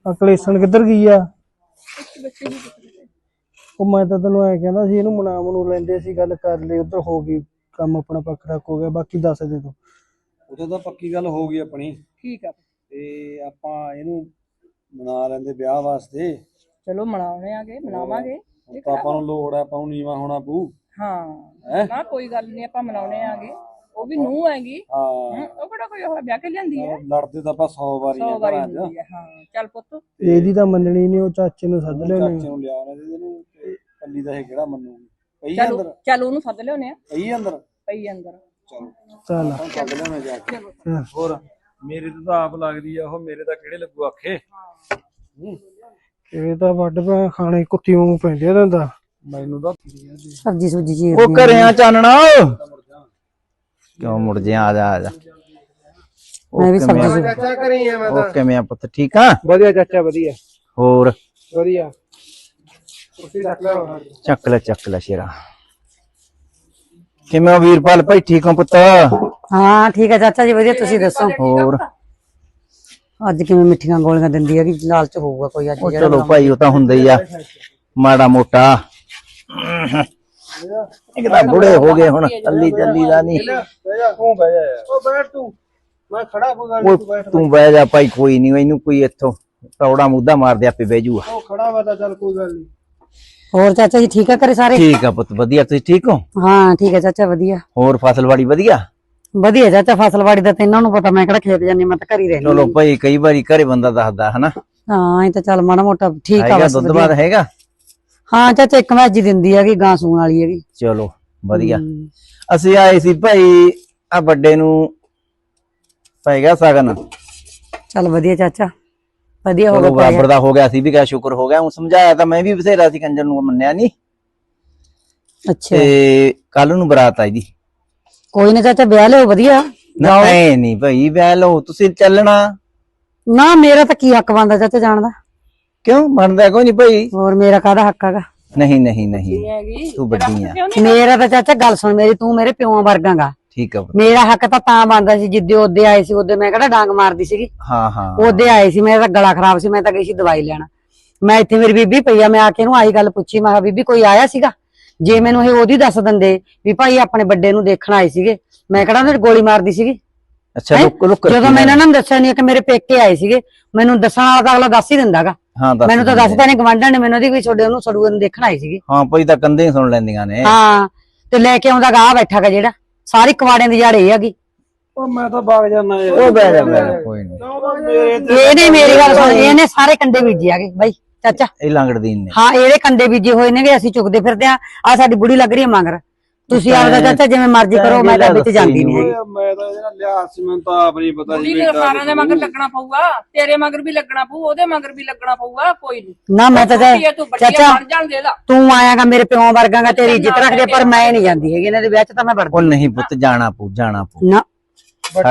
ਅਕਲੇਸਣ ਕਿੱਧਰ ਗਈ ਆ? ਉਹ ਮੈਂ ਤਾਂ ਤੈਨੂੰ ਐ ਕਹਿੰਦਾ ਸੀ ਇਹਨੂੰ ਮਨਾਮ ਨੂੰ ਲੈਂਦੇ ਸੀ ਗੱਲ ਕਰ ਲਈ ਉਧਰ ਹੋ ਗਈ ਕੰਮ ਆਪਣਾ ਪੱਕ ਰੱਖ ਹੋ ਗਿਆ ਬਾਕੀ ਦੱਸ ਦੇ ਤੂੰ। ਉਦੋਂ ਤਾਂ ਪੱਕੀ ਗੱਲ ਹੋ ਗਈ ਆਪਣੀ। ਠੀਕ ਆ ਤੇ ਆਪਾਂ ਇਹਨੂੰ ਮਨਾ ਲੈਂਦੇ ਵਿਆਹ ਵਾਸਤੇ। ਚਲੋ ਮਨਾਉਣੇ ਆਗੇ ਮਨਾਵਾਂਗੇ। ਹੁਣ ਤਾਂ ਆਪਾਂ ਨੂੰ ਲੋੜ ਹੈ ਆਪਾਂ ਨੂੰ ਨੀਵਾ ਹੋਣਾ ਪਊ। ਹਾਂ। ਹੈਂ? ਨਾ ਕੋਈ ਗੱਲ ਨਹੀਂ ਆਪਾਂ ਮਨਾਉਣੇ ਆਗੇ। ਉਹ ਵੀ ਨੂੰ ਹੈਗੀ। ਹਾਂ। ਉਹ ਕਿਹੜਾ ਕੋਈ ਹੋਇਆ ਵਿਆਹ ਕੇ ਲਿਆਂਦੀ ਹੈ? ਲੜਦੇ ਤਾਂ ਆਪਾਂ 100 ਵਾਰੀ ਆ ਸੌ ਵਾਰੀ ਹੁੰਦੀ ਹੈ ਹਾਂ। ਚੱਲ ਪੁੱਤ। ਇਹਦੀ ਤਾਂ ਮੰਨਣੀ ਨਹੀਂ ਉਹ ਚਾਚੇ ਨੂੰ ਸੱਦ ਲਿਆ ਚਾਚੇ ਨੂੰ ਲਿਆ ਉਹਨੇ ਦੇ ਇਹਨੂੰ ਤੇ ਕੱਲੀ ਦਾ ਇਹ ਕਿਹੜਾ ਮੰਨੂਗੀ ਪਈ ਅੰਦਰ? ਚੱਲ ਉਹਨੂੰ ਸੱਦ ਲਿਆਉਣੇ ਆ। ਪਈ ਅੰਦਰ? ਪਈ ਅੰਦਰ। ਚਲੋ। ਚੱਲ। ਆਪਾਂ ਕੱਢ ਲਿਆਉਣਾ ਜਾ ਕੇ। ਹੋਰ? ਮੇਰੇ ਤੇ ਤਾਂ ਆਪ ਲੱਗਦੀ ਆ ਉਹ ਮੇਰੇ ਤਾਂ ਕਿਹੜੇ ਲੱਗੂ ਆਖੇ? ਹੂੰ, ਇਹ ਤਾਂ ਵੱਡ ਪੈ ਖਾਣੇ ਕੁੱਤੀ ਵਾਂਗੂ ਪੈਂਦੇ ਆ ਦੰਦਾ ਮੈਨੂੰ ਤਾਂ ਸਬਜੀ ਸੁਬਜੀ ਜੀ ਉਹ ਘਰਿਆ ਚਾਨਣਾ। ਕਿਉਂ ਮੁੜ ਜਿਆ ਆ ਜਾ ਆ ਜਾ। ਮੈਂ ਵੀ ਸਬਜ਼ੀ ਸੁਬਜ਼ੀ- ਚਾਚਾ ਕਰੀ ਆ ਉਹ ਕਿਵੇਂ ਆ ਪੁੱਤ ਠੀਕ ਆ? ਵਧੀਆ ਚਾਚਾ ਵਧੀਆ। ਹੋਰ? ਵਧੀਆ। ਚੱਕ ਲੈ ਚੱਕ ਲੈ ਸ਼ੇਰਾ। ਕਿਵੇਂ ਵੀਰਪਾਲ ਭਾਈ ਠੀਕ ਹੋ ਪੁੱਤ? ਹਾਂ ਠੀਕ ਹੈ ਚਾਚਾ ਜੀ ਵਧੀਆ ਤੁਸੀਂ ਦੱਸੋ? ਹੋਰ? ਅੱਜ ਕਿਵੇਂ ਮਿੱਠੀਆਂ ਗੋਲੀਆਂ ਦਿੰਦੀ ਹੈਗੀ? ਲਾਲਚ ਹੋਊਗਾ ਕੋਈ ਅੱਜ ਉਹ ਚਲੋ ਭਾਈ ਉਹ ਤਾਂ ਹੁੰਦਾ ਹੀ ਆ। ਮਾੜਾ ਮੋਟਾ। ਇੱਕ ਤਾਂ ਬੁੜੇ ਹੋ ਗਏ ਹੁਣ ਚੱਲੀ ਚੱਲੀ ਦਾ ਨਹੀਂ। ਤੂੰ ਬਹਿ ਜਾ। ਯਾਰ ਉਹ ਬੈਠ ਤੂੰ। ਮੈਂ ਖੜਾ ਤੂੰ ਬਹਿ ਜਾ ਭਾਈ ਕੋਈ ਨਹੀਂ ਇਹਨੂੰ ਕੋਈ ਇੱਥੋਂ ਤੌੜਾ ਮੁੱਦਾ ਮਾਰ ਦੇ ਆਪੇ ਬਹਿ ਜੂਗਾ। ਉਹ ਖੜਾ ਵਾ ਤਾਂ ਚੱਲ ਕੋਈ ਗੱਲ ਨਹੀਂ। ਹੋਰ ਚਾਚਾ ਜੀ ਠੀਕ ਆ ਘਰੇ ਸਾਰੇ? ਠੀਕ ਆ ਪੁੱਤ ਵਧੀਆ ਤੁਸੀਂ ਠੀਕ ਹੋ? ਹਾਂ ਠੀਕ ਹੈ ਚਾਚਾ ਵਧੀਆ। ਹੋਰ ਫਸਲਵਾੜੀ ਵਧੀਆ? ਵਧੀਆ ਚਾਚਾ ਫਸਲਵਾੜੀ ਦਾ ਤੇ ਇਹਨਾਂ ਨੂੰ ਪਤਾ ਮੈਂ ਕਿਹੜਾ ਖੇਤ ਜਾਂਦੀ ਮੈਂ ਤਾਂ ਘਰ ਹੀ ਰਹਿੰਦੀ ਚਲੋ ਭਾਈ ਕਈ ਵਾਰੀ ਘਰੇ ਬੰਦਾ ਦੱਸਦਾ ਹਨਾ? ਹਾਂ ਇਹ ਤਾਂ ਚੱਲ ਮਾੜਾ ਮੋਟਾ ਠੀਕ ਆ ਹੈਗਾ ਦੁੱਧ। ਬਾਦ ਹੈਗਾ? ਹਾਂ ਚਾਚਾ ਇੱਕ ਮੈਜੀ ਦਿੰਦੀ ਹੈਗੀ ਗਾਂ ਸੂਣ ਵਾਲੀ ਹੈਗੀ। ਚਲੋ ਵਧੀਆ। ਅਸੀਂ ਆਏ ਸੀ ਭਾਈ ਆ ਵੱਡੇ ਨੂੰ ਪੈ ਗਿਆ ਸਗਨ। ਚੱਲ ਵਧੀਆ ਚਾਚਾ। ਵਧੀਆ ਹੋ ਚਲੋ ਗਿਆ ਬਰਾਬਰ ਦਾ ਹੋ ਗਿਆ ਸੀ ਵੀ ਕਿਆ ਸ਼ੁਕਰ ਹੋ ਗਿਆ। ਉਹ ਸਮਝਾਇਆ ਤਾਂ ਮੈਂ ਵੀ ਬਥੇਰਾ ਸੀ ਕੰਜਰ ਨੂੰ ਮੰਨਿਆ ਨਹੀਂ। ਅੱਛਾ। ਤੇ ਕੱਲ ਨੂੰ ਬਰਾਤ ਆਈ ਦੀ। ਕੋਈ ਨਾ ਚਾਚਾ ਵਿਆਹ ਲਿਓ ਵਧੀਆ। ਨਾ ਐ ਨਹੀਂ ਭਾਈ ਵੈ ਲਓ ਤੁਸੀਂ ਚੱਲਣਾ। ਨਾ ਮੇਰਾ ਤਾਂ ਕੀ ਹੱਕ ਬਣਦਾ ਚਾਚਾ ਜਾਣਦਾ ਕਿਉਂ? ਮੰਨਦਾ ਕੋਈ ਨਹੀਂ ਭਾਈ? ਹੋਰ ਮੇਰਾ ਕਾਹਦਾ ਹੱਕ ਹੈਗਾ? ਨਹੀਂ ਨਹੀਂ ਨਹੀਂ। ਤੂੰ ਵੱਡੀ ਆ। ਮੇਰਾ ਤਾਂ ਚਾਚਾ ਗੱਲ ਸੁਣ ਮੇਰੀ ਤੂੰ ਮੇਰੇ ਪਿਓਾਂ ਵਰਗਾਂਗਾ ਠੀਕ ਆ ਪੁੱਤ। ਮੇਰਾ ਹੱਕ ਤਾਂ ਤਾਂ ਬਣਦਾ ਸੀ ਜਿੱਦੇ ਉਹਦੇ ਆਏ ਸੀ ਉਹਦੇ ਮੈਂ ਕਿਹੜਾ ਡਾਂਗ ਮਾਰਦੀ ਸੀਗੀ। ਹਾਂ ਹਾਂ। ਉਹਦੇ ਆਏ ਸੀ ਮੇਰਾ ਤਾਂ ਗਲਾ ਖਰਾਬ ਸੀ ਮੈਂ ਤਾਂ ਗਈ ਸੀ ਦਵਾਈ ਲੈਣ। ਮੈਂ ਇੱਥੇ ਮੇਰੀ ਬੀਬੀ ਪਈ ਆ ਮੈਂ ਆ ਕੇ ਇਹਨੂੰ ਆਹੀ ਗੱਲ ਪੁੱਛੀ ਮੈਂ ਕਿਹਾ ਬੀਬੀ ਕੋਈ ਆਇਆ ਸੀਗਾ? ਜੇ ਮੈਨੂੰ ਇਹ ਉਹਦੀ ਦੱਸ ਦਿੰਦੇ ਵੀ ਭਾਈ ਆਪਣੇ ਵੱਡੇ ਨੂੰ ਦੇਖਣ ਆਏ ਸੀਗੇ ਮੈਂ ਕਿਹੜਾ ਉਹਨੇ ਗੋਲੀ ਮਾਰਦੀ ਸੀਗੀ? ਅੱਛਾ? ਲੁੱਕ ਲੁੱਕ ਜਦੋਂ ਮੈਂ ਇਹਨਾਂ ਨੂੰ ਦੱਸਿਆ ਨਹੀਂ ਕਿ ਮੇਰੇ ਪੇਕੇ ਆਏ ਸੀਗੇ ਮੈਨੂੰ ਦੱਸਣ ਵਾਲਾ ਤਾਂ ਅਗਲਾ ਦੱਸ ਹੀ ਦਿੰਦਾਗਾ। ਹਾਂ ਦੱਸ ਮੈਨੂੰ ਤਾਂ। ਦੱਸਦਾ ਨਹੀਂ ਗਵਾਂਢਣ ਨੇ ਮੈਨੂੰ ਉਹਦੀ ਕੋਈ ਛੋੜੇ ਉਹਨੂੰ ਛੜੂਏ ਨੂੰ ਦੇਖਣ ਆਏ ਸੀਗੇ। ਹਾਂ ਭਾਈ ਤਾਂ ਕੰਦੇ ਹੀ ਸੁਣ ਲੈਂਦੀਆਂ ਨੇ। ਹਾਂ ਤੇ ਲੈ ਕੇ ਆਉਂਦਾ ਗਾ ਬੈਠਾ ਗਾ ਜਿਹੜਾ। ਸਾਰੀ ਕਵਾੜਿਆਂ ਦੀ ਜੜ ਇਹ ਹੈਗੀ। ਉਹ ਮੈਂ ਤਾਂ ਵਗ ਜਾਣਾ ਯਾਰ ਉਹ ਬਹਿ ਜਾ ਬਹਿ ਜਾ, ਕੋਈ ਨਹੀਂ। ਮੇਰੇ ਤੇ ਇਹਨੇ ਮੇਰੀ ਗੱਲ ਸੁਣ ਇਹਨੇ ਸਾਰੇ ਕੰਡੇ ਬੀਜੇ ਆਗੇ ਬਾਈ ਚਾਚਾ। ਇਹ ਲੰਗੜਦੀਨ ਨੇ ਹਾਂ ਇਹਦੇ ਕੰਡੇ ਬੀਜੇ ਹੋਏ ਨੇਗੇ ਅਸੀਂ ਚੁੱਕਦੇ ਫਿਰਦੇ ਆ ਆ ਸਾਡੀ ਬੁੜੀ ਲੱਗ ਰਹੀ ਹੈ ਮਗਰ। ਤੁਸੀਂ ਆਪਦਾ ਚਾਚਾ ਜਿਵੇਂ ਮਰਜ਼ੀ ਕਰੋ ਮੈਂ ਤਾਂ ਵਿੱਚ ਜਾਂਦੀ ਨਹੀਂ ਹੈਗੀ। ਮੈਂ ਤਾਂ ਇਹਦਾ ਲਿਆ ਸੀ ਮੈਨੂੰ ਤਾਂ ਆਪ ਨਹੀਂ ਪਤਾ ਕੁੜੀ ਦੇ ਸਾਰਿਆਂ ਦੇ ਮਗਰ ਲੱਗਣਾ ਪਊਗਾ ਤੇਰੇ ਮਗਰ ਵੀ ਲੱਗਣਾ ਪਊ ਉਹਦੇ ਮਗਰ ਵੀ ਲੱਗਣਾ ਪਊਗਾ ਕੋਈ ਨਹੀਂ। ਨਾ ਮੈਂ ਤਾਂ ਚਾਚਾ ਤੂੰ ਆਇਆਗਾ ਮੇਰੇ ਪਿਓ ਵਰਗਾਂਗਾ ਤੇਰੀ ਇੱਜ਼ਤ ਰੱਖਦੇ ਪਰ ਮੈਂ ਨਹੀਂ ਜਾਂਦੀ ਹੈਗੀ ਇਹਨਾਂ ਦੇ ਵਿਆਹ ਚ ਤਾਂ ਮੈਂ ਉਹ ਵੜਦੀ ਨਹੀਂ ਪੁੱਤ ਜਾਣਾ ਪਊ ਜਾਣਾ ਪਊ। ਨਾ।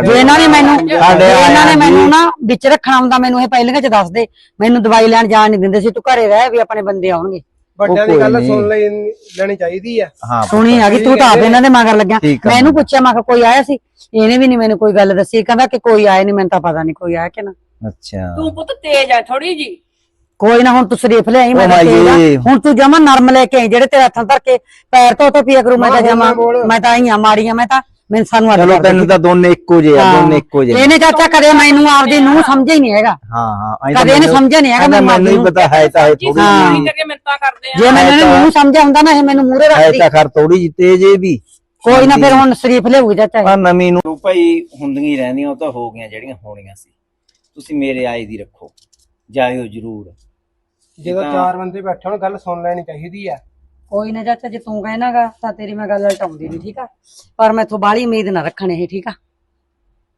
ਜੇ ਇਹਨਾਂ ਨੇ ਮੈਨੂੰ ਸਾਡੇ ਜੇ ਇਹਨਾਂ ਨੇ ਮੈਨੂੰ ਨਾ ਵਿੱਚ ਰੱਖਣਾ ਹੁੰਦਾ ਮੈਨੂੰ ਇਹ ਪਹਿਲਾਂ ਚ ਦੱਸ ਦੇ। ਮੈਨੂੰ ਦਵਾਈ ਲੈਣ ਜਾਣ ਨਹੀਂ ਦਿੰਦੇ ਸੀ ਤੂੰ ਘਰੇ ਰਹਿ ਵੀ ਆਪਣੇ ਬੰਦੇ ਆਉਣਗੇ। ਵੱਡਿਆਂ ਦੀ ਕੋਈ ਗੱਲ। ਸੁਣ ਲਈ ਲੈਣੀ ਚਾਹੀਦੀ ਆ। ਹਾਂ। ਸੁਣੀ ਆ ਗਈ ਤੂੰ ਤਾਂ ਆਪ ਇਹਨਾਂ ਦੇ ਮਗਰ ਲੱਗਿਆ। ਮੈਂ ਇਹਨੂੰ ਪੁੱਛਿਆ ਮੈਂ ਕਿਹਾ ਕੋਈ ਆਇਆ ਸੀ? ਇਹਨੇ ਵੀ ਨਹੀਂ ਮੈਨੂੰ ਕੋਈ ਗੱਲ ਦੱਸੀ। ਕਹਿੰਦਾ ਕਿ ਕੋਈ ਆਇਆ ਨਹੀਂ ਮੈਨੂੰ ਤਾਂ ਪਤਾ ਨਹੀਂ ਕੋਈ ਆਇਆ ਕਿ ਨਾ। ਅੱਛਾ। ਤੂੰ ਪੁੱਤ ਤੇਜ਼ ਆ ਥੋੜੀ ਜੀ। ਕੋਈ ਨਾ ਹੁਣ ਤੂੰ ਸ਼ਰੀਫ ਲਿਆਈ ਮੈਂ ਉਹ ਤਾਂ ਤੇਜ਼ ਆ। ਮਾਈਏ। ਹੁਣ ਤੂੰ ਜਮਾ ਨਰਮ ਲੈ ਕੇ ਆਈ ਜਿਹੜੇ ਤੇਰੇ ਹੱਥਾਂ ਧਰ ਕੇ ਪੈਰ ਤੋਂ ਤੋਂ ਪੀਆ ਕਰੂ ਮੈਂ ਤਾਂ ਜਮਾ ਮੈਂ ਤਾਂ ਆਈ ਆ ਮਾੜੀਆਂ ਮੈਂ ਤਾਂ ਮੈਨੂੰ ਸਾਨੂੰ ਅੱਡ ਚਲੋ ਕਰ ਤੈਨੂੰ ਤਾਂ ਦੋਨੇ ਇੱਕੋ ਜਿਹੇ ਆ ਦੋਨੇ ਇੱਕੋ ਜਿਹੇ। ਇਹਨੇ ਚਾਚਾ ਕਦੇ ਮੈਨੂੰ ਆਪਦੀ ਨੂੰ ਸਮਝਿਆ ਹੀ ਨਹੀਂ ਹੈਗਾ। ਹਾਂ ਹਾਂ ਐਂ ਤਾਂ ਕਦੇ ਇਹਨੇ ਮੈਨੂੰ- ਸਮਝਿਆ ਨਹੀਂ ਹੈਗਾ ਐਂ ਤਾਂ ਮੈਂ ਮੈਨੂੰ ਹੀ ਮਾਰਦੀ ਪਤਾ ਹੈ ਤਾਂ ਇਹ ਜੀ ਥੋੜੀ ਹਾਂ। ਨਹੀਂ ਕਰਕੇ ਮਿੰਤਾਂ ਕਰਦੇ ਆ। ਜੇ ਮੈਂ ਇਹਨੂੰ ਨੂੰ ਸਮਝਿਆ ਹੁੰਦਾ ਨਾ ਇਹ ਮੈਨੂੰ ਮੂਰੇ ਹੈ ਰੱਖਦੀ। ਤਾਂ ਖਰ ਥੋੜੀ ਜਿਹੀ ਤੇਜ਼ ਇਹ ਵੀ। ਕੋਈ ਨਾ ਫਿਰ ਹੁਣ ਸ਼ਰੀਫ ਲਿਆਊ ਚਾਚਾ ਇਹ। ਪਰ ਨਵੀਂ ਨੂੰ ਭਾਈ ਹੁੰਦੀਆਂ ਹੀ ਰਹਿੰਦੀਆਂ ਉਹ ਤਾਂ ਹੋ ਗਈਆਂ ਜਿਹੜੀਆਂ ਹੋਣੀਆਂ ਸੀ। ਤੁਸੀਂ ਮੇਰੇ ਆਏ ਦੀ ਰੱਖੋ। ਜਾਇਓ ਜ਼ਰੂਰ। ਜਦੋਂ ਤਾਂ- ਚਾਰ ਬੰਦੇ ਬੈਠੇ ਹੋਣ ਗੱਲ ਸੁਣ ਲੈਣੀ ਚਾਹੀਦੀ ਆ। ਕੋਈ ਨਾ ਚਾਚਾ ਜੇ ਤੂੰ ਕਹਿਣਾਗਾ ਤਾਂ ਤੇਰੀ ਮੈਂ ਗੱਲ ਲਟਾਉਂਦੀ ਨਹੀਂ ਠੀਕ ਆ? ਪਰ ਮੈਥੋਂ ਬਾਹਲੀ ਉਮੀਦ ਨਾ ਰੱਖਣ ਇਹ ਠੀਕ ਆ?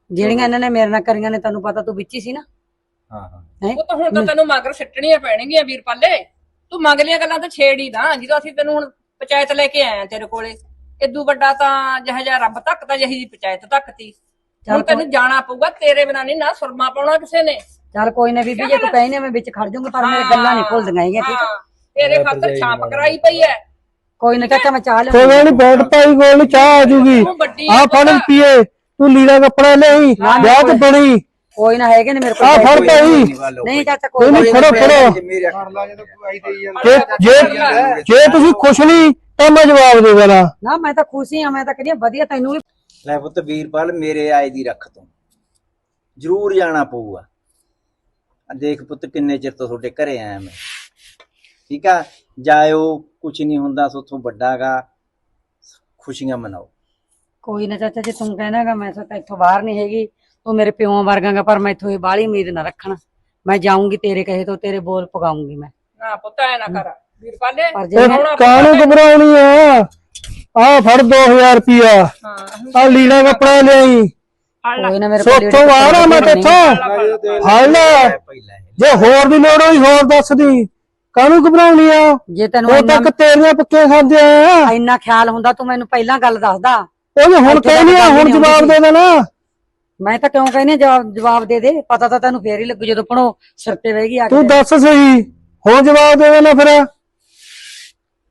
ਜਿਹੜੀਆਂ ਇਹਨਾਂ ਨੇ ਮੇਰੇ ਨਾਲ ਕਰੀਆਂ ਨੇ ਤੈਨੂੰ ਪਤਾ ਤੂੰ ਵਿੱਚ ਹੀ ਸੀ ਨਾ? ਹਾਂ ਹਾਂ। ਹੈਂ? ਉਹ ਤਾਂ ਹੁਣ ਤਾਂ ਤੈਨੂੰ ਮਗਰ ਸਿੱਟਣੀਆਂ ਪੈਣਗੀਆਂ ਵੀਰਪਾਲੇ। ਤੂੰ ਮਗਲੀਆਂ ਗੱਲਾਂ ਤਾਂ ਛੇੜ ਹੀ ਨਾ ਜਦੋਂ ਅਸੀਂ ਤੈਨੂੰ ਹੁਣ ਪੰਚਾਇਤ ਲੈ ਕੇ ਆਏ ਆ ਤੇਰੇ ਕੋਲੇ ਇਦੋਂ ਵੱਡਾ ਤਾਂ ਜਿਹੋ ਜਿਹਾ ਰੱਬ ਤੱਕ ਤਾਂ ਜਿਹੀ ਜੀ ਪੰਚਾਇਤ ਤੱਕ ਤੀ ਹੁਣ ਤੈਨੂੰ ਜਾਣਾ ਪਊਗਾ ਤੇਰੇ ਬਿਨਾਂ ਨਹੀਂ ਨਾ ਸੁਰਮਾ ਪਾਉਣਾ ਕਿਸੇ ਨੇ। ਚੱਲ ਕੋਈ ਨਾ ਬੀਬੀ ਜੇ ਤੂੰ ਕਹਿੰਦੀ ਮੈਂ ਵਿੱਚ ਖੜ ਜਾਊਂਗੀ ਪਰ ਮੇਰੇ ਗੱਲਾਂ ਨਹੀਂ ਭੁੱਲਦੀਆਂ ਹੈਗੀਆਂ ਠੀਕ ਆ? ਹਾਂ। ਤੇਰੇ ਖਾਤਰ ਛਾਪ ਕਰਾਈ ਪਈ ਐ। ਕੋਈ ਨਾ ਚਾਚਾ ਮੈਂ ਚਾਹ ਲਿਆ ਕੋਈ ਨਹੀਂ ਬੈਠ ਪਾਈ ਕੋਈ ਨੀ ਚਾਹ ਆ ਜੂਗੀ। ਆ ਫੜ ਪੀਏ ਤੂੰ ਲੀੜਾ ਕੱਪੜਾ ਲਈ ਵਿਆਹ ਤੇ ਬਣੀ। ਕੋਈ ਨਾ ਹੈਗੇ ਨੇ ਮੇਰੇ ਆ ਕੋਲ ਫੜ ਪੈਸੇ। ਭਾਈ। ਨਹੀਂ ਚਾਚਾ ਕੋਈ ਨਹੀਂ ਫੜੋ ਫੜੋ। ਜੇ ਜੇ ਤੁਸੀਂ ਖੁਸ਼ ਨਹੀਂ ਤਾਂ ਮੈਂ ਜਵਾਬ ਦੇ ਦੇਣਾ। ਨਾ ਮੈਂ ਤਾਂ ਖੁਸ਼ੀ ਆ ਮੈਂ ਤਾਂ ਕਹਿੰਦੀ ਹਾਂ ਵਧੀਆ ਤੈਨੂੰ ਵੀ ਲੈ ਪੁੱਤ ਵੀਰਪਾਲ ਮੇਰੇ ਆਏ ਦੀ ਰੱਖ ਤੂੰ। ਜ਼ਰੂਰ ਜਾਣਾ ਪਊਗਾ। ਆ ਦੇਖ ਪੁੱਤ ਕਿੰਨੇ ਚਿਰ ਤੋਂ ਤੁਹਾਡੇ ਘਰੇ ਆਇਆ ਮੈਂ। ਠੀਕ ਆ? ਜਾਇਓ ਕੁਝ ਨਹੀਂ ਹੁੰਦਾ ਸੋਥੋਂ ਵੱਡਾਗਾ ਖੁਸ਼ੀਆਂ ਮਨਾਓ। ਕੋਈ ਨਾ ਚਾਚਾ ਜੇ ਤੂੰ ਕਹਿਣਾਗਾ ਮੈਂ ਤਾਂ ਇੱਥੋਂ ਬਾਹਰ ਨਹੀਂ ਹੈਗੀ ਤੂੰ ਮੇਰੇ ਪਿਓ ਵਰਗਾਗਾ ਪਰ ਮੈਂ ਇੱਥੋਂ ਇਹ ਬਾਹਲੀ ਉਮੀਦ ਨਾ ਰੱਖਣਾ। ਮੈਂ ਜਾਊਂਗੀ ਤੇਰੇ ਕਹੇ ਤੋਂ ਤੇਰੇ ਬੋਲ ਪਗਾਉਂਗੀ ਮੈਂ। ਨਾ ਪੁੱਤ ਐ ਨਾ ਕਰ। ਵੀਰਪਾਲੇ ਪਰ ਜੇ ਮੈਂ ਇਹ ਕਾਹਨੂੰ ਘਬਰਾਉਣੀ ਆ? ਆ ਫੜ 2000 ਰੁਪਿਆ ਹਾਂ। ਆ ਲੀੜਾ ਕੱਪੜਾ ਲਿਆਈ। ਫੜ ਲੈ। ਕੋਈ ਨਾ ਮੇਰੇ ਕੋਲ ਸੋਥੋਂ ਬਾਹਰ ਆ ਮੈਂ ਤੇਥੋਂ। ਫੜ ਲੈ। ਪਹਿਲਾਂ ਇਹ। ਜੇ ਹੋਰ ਦੀ ਲੋੜ ਹੋਈ ਹੋਰ ਦੱਸ ਦੀ। ਕਾਹਨੂੰ ਘਬਰਾਉਣੀ ਆ? ਜੇ ਤੈਨੂੰ ਉਹ ਇੰਨਾ ਤੱਕ ਤੇਰੀਆਂ ਪੱਕੇ ਖਾਂਦੇ ਆ। ਇੰਨਾ ਖਿਆਲ ਹੁੰਦਾ ਤੂੰ ਮੈਨੂੰ ਪਹਿਲਾਂ ਗੱਲ ਦੱਸਦਾ। ਉਹ ਜੇ ਹੁਣ ਕਹਿਨੀ ਆ ਹੁਣ ਜਵਾਬ ਦੇ ਦੇਣਾ। ਮੈਂ ਤਾਂ ਕਿਉਂ ਕਹਿੰਦੀ ਹਾਂ ਜਵਾਬ ਜਵਾਬ ਦੇ ਦੇ। ਪਤਾ ਤਾਂ ਤੈਨੂੰ ਫੇਰ ਹੀ ਲੱਗੂ ਜਦੋਂ ਪਣੋ ਸਿਰ ਤੇ ਬਹਿਗੀ ਆ ਕੇ। ਤੂੰ ਦੱਸ ਸਹੀ। ਹੁਣ ਜਵਾਬ ਦੇ ਦੇਣਾ ਫਿਰ।